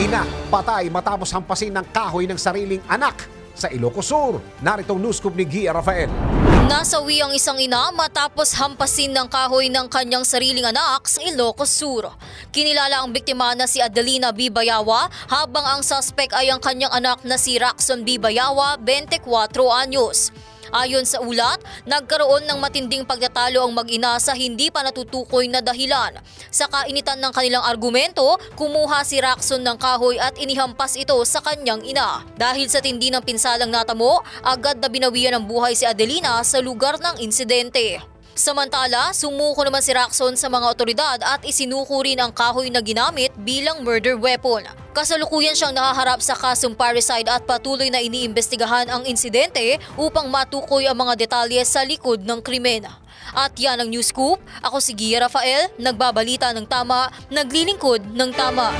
Ina, patay matapos hampasin ng kahoy ng sariling anak sa Ilocos Sur. Narito news scoop ni Gia Rafael. Nasawi ang isang ina matapos hampasin ng kahoy ng kanyang sariling anak sa Ilocos Sur. Kinilala ang biktima na si Adelina B. Bayawa habang ang suspect ay ang kanyang anak na si Raxon B. Bayawa, 24 anyos. Ayon sa ulat, nagkaroon ng matinding pagtatalo ang mag-ina sa hindi pa natutukoy na dahilan. Sa kainitan ng kanilang argumento, kumuha si Raxon ng kahoy at inihampas ito sa kanyang ina. Dahil sa tindi ng pinsalang natamo, agad na binawian ng buhay si Adelina sa lugar ng insidente. Samantala, sumuko naman si Raxon sa mga otoridad at isinuko rin ang kahoy na ginamit bilang murder weapon. Kasalukuyan siyang nakaharap sa kasong parricide at patuloy na iniimbestigahan ang insidente upang matukoy ang mga detalye sa likod ng krimen. At yan ang News Scoop. Ako si Gia Rafael, nagbabalita ng tama, naglilingkod ng tama.